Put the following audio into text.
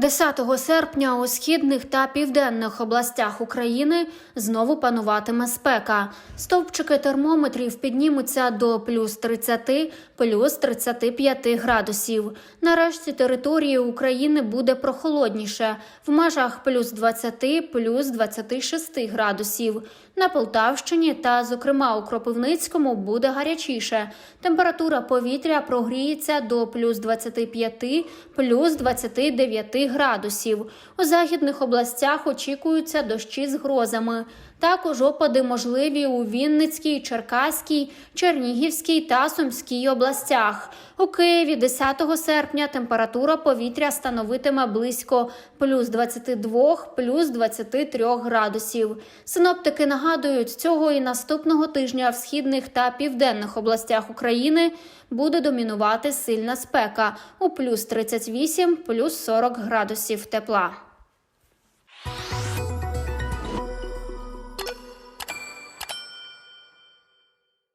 10 серпня у східних та південних областях України знову пануватиме спека. Стовпчики термометрів піднімуться до плюс 30, плюс 35 градусів. Нарешті території України буде прохолодніше в межах плюс 20, плюс 26 градусів. На Полтавщині та, зокрема, у Кропивницькому буде гарячіше. Температура повітря прогріється до плюс 25, плюс 29 градусів. У західних областях очікуються дощі з грозами. Також опади можливі у Вінницькій, Черкаській, Чернігівській та Сумській областях. У Києві 10 серпня температура повітря становитиме близько плюс 22, плюс 23 градусів. Синоптики нагадують, цього і наступного тижня в східних та південних областях України буде домінувати сильна спека у плюс 38, плюс 40 градусів тепла.